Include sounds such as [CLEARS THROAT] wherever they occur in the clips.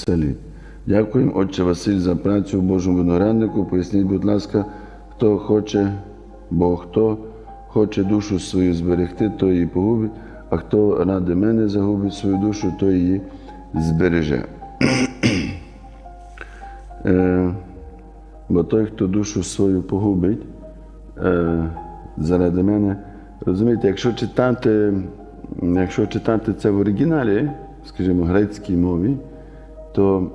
селі. Дякуємо, Отче Василь, за працю в Божому винограднику. Поясніть, будь ласка, хто хоче, бо хто хоче душу свою зберегти, той її погубить, а хто ради мене загубить свою душу, той її збереже. Е, бо той, хто душу свою погубить, е, заради мене, розумієте, якщо читати, якщо читати це в оригіналі, скажімо, грецькій мові, то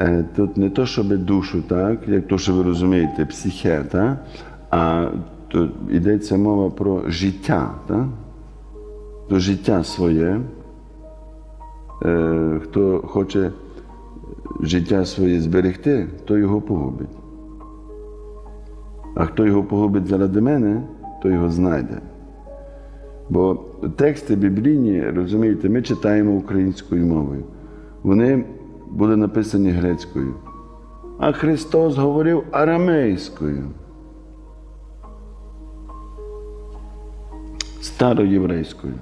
е, тут не то, щоб душу, так, як то, що ви розумієте, психе, так, а тут йдеться мова про життя, так? то життя своє. Е, хто хоче життя своє зберегти, то його погубить. А хто його погубить заради мене, то його знайде. Бо тексти біблійні, розумієте, ми читаємо українською мовою. Вони були написані грецькою. А Христос говорив арамейською. Староєврейською.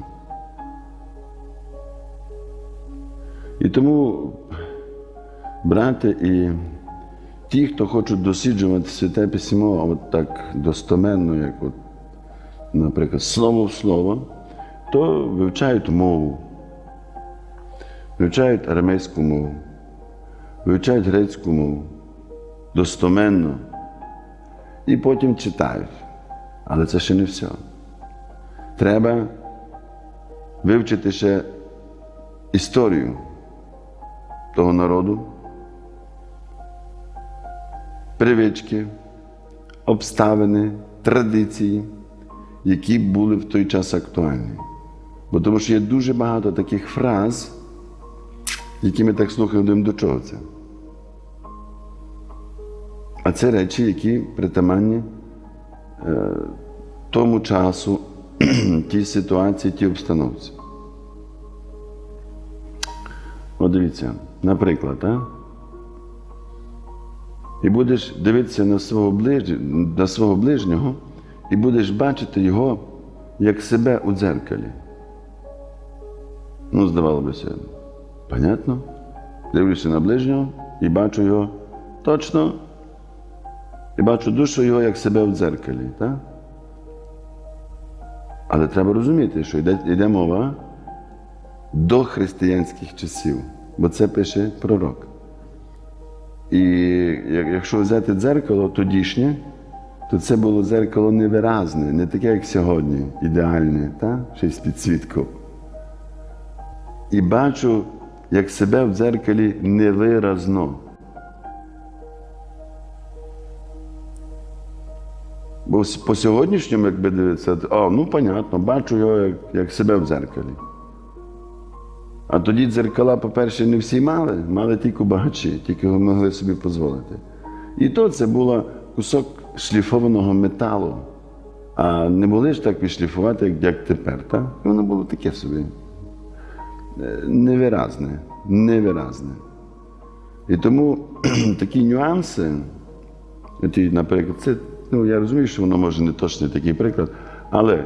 І тому, брати і ті, хто хочуть досліджувати святе письмо, от так достоменно, як, от, наприклад, слово в слово, то вивчають мову, вивчають арамейську мову, вивчають грецьку мову достоменно і потім читають. Але це ще не все. Треба вивчити ще історію того народу, привички, обставини, традиції, які були в той час актуальні. Бо тому що є дуже багато таких фраз, які ми так слухаємо, до чого це. А це речі, які притаманні е, тому часу, [CLEARS THROAT] тій ситуації, тій обстановці. От дивіться, наприклад, а? і будеш дивитися на свого, ближ... на свого ближнього, і будеш бачити його як себе у дзеркалі. Ну, здавалося, понятно? Дивлюся на ближнього і бачу його точно, і бачу душу його як себе в дзеркалі. Так? Але треба розуміти, що йде, йде мова до християнських часів, бо це пише пророк. І якщо взяти дзеркало тодішнє, то це було дзеркало невиразне, не таке, як сьогодні, ідеальне, та? ще й з підсвіткою. І бачу, як себе в дзеркалі невиразно. Бо по сьогоднішньому, якби дивитися, а, ну, понятно, бачу його як, як себе в дзеркалі. А тоді дзеркала, по-перше, не всі мали, мали тільки багачі, тільки могли собі дозволити. І то це був кусок шліфованого металу. А не могли ж так відшліфувати, як, як тепер. Так? І Воно було таке собі. е, Невиразне, невиразне. І тому [CLEARS THROAT] такі нюанси, от, і, наприклад, це, ну, я розумію, що воно може не точний такий приклад, але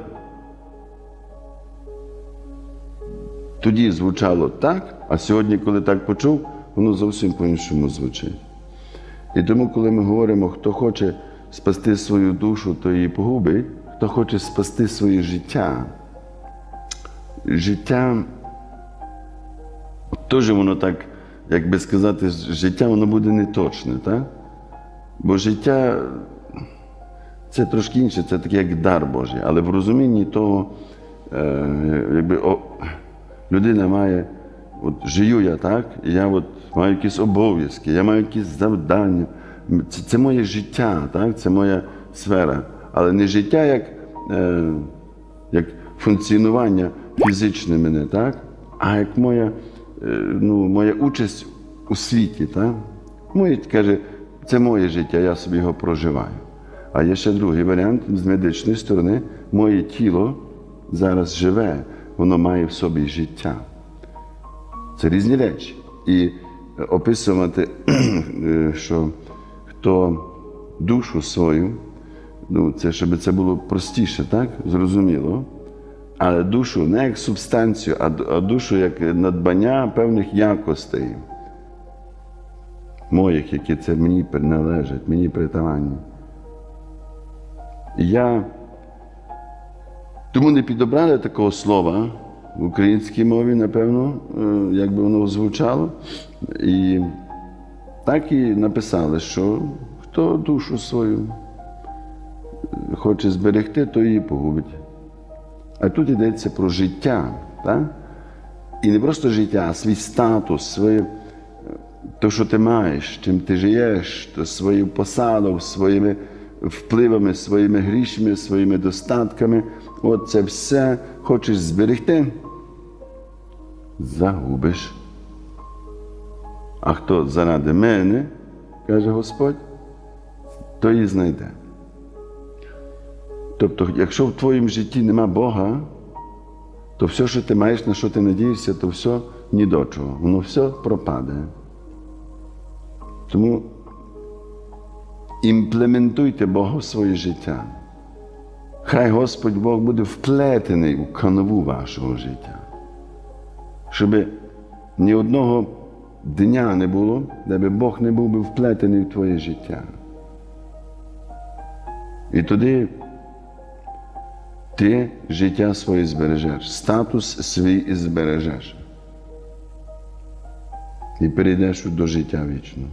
тоді звучало так, а сьогодні, коли так почув, воно зовсім по-іншому звучить. І тому, коли ми говоримо, хто хоче спасти свою душу, то її погубить, хто хоче спасти своє життя, життя теж воно так, як би сказати, життя воно буде неточне, так? Бо життя це трошки інше, це таке як дар Божий. Але в розумінні того, е, якби о, людина має, от живу я так, я от маю якісь обов'язки, я маю якісь завдання. Це, це моє життя, так? це моя сфера. Але не життя як, е, як функціонування фізичне мене, так? а як моя, е, ну, моя участь у світі. Так? Моє, каже, це моє життя, я собі його проживаю. А є ще другий варіант з медичної сторони, моє тіло зараз живе, воно має в собі життя. Це різні речі. І описувати, [CLEARS THROAT] е, що хто душу свою, ну, це щоб це було простіше, так? Зрозуміло. але душу не як субстанцію, а душу як надбання певних якостей моїх, які це мені приналежать, мені притаманні. Я тому не підобрали такого слова в українській мові, напевно, е, як би воно звучало. І так і написали, що хто душу свою хоче зберегти, то її погубить. А тут йдеться про життя. Так? І не просто життя, а свій статус, своє, то, що ти маєш, чим ти живеш, то свою посаду, своїми впливами, своїми грішми, своїми достатками. От це все хочеш зберегти, загубиш. А хто заради мене, каже Господь, то і знайде. Тобто, якщо в твоєму житті нема Бога, то все, що ти маєш, на що ти надієшся, то все ні до чого. Воно все пропаде. Тому імплементуйте Бога в своє життя. Хай Господь Бог буде вплетений у канаву вашого життя. Щоб ні одного дня не було, де би Бог не був би вплетений в твоє життя. І тоді ти життя своє збережеш, статус свій збережеш. І перейдеш до життя вічного.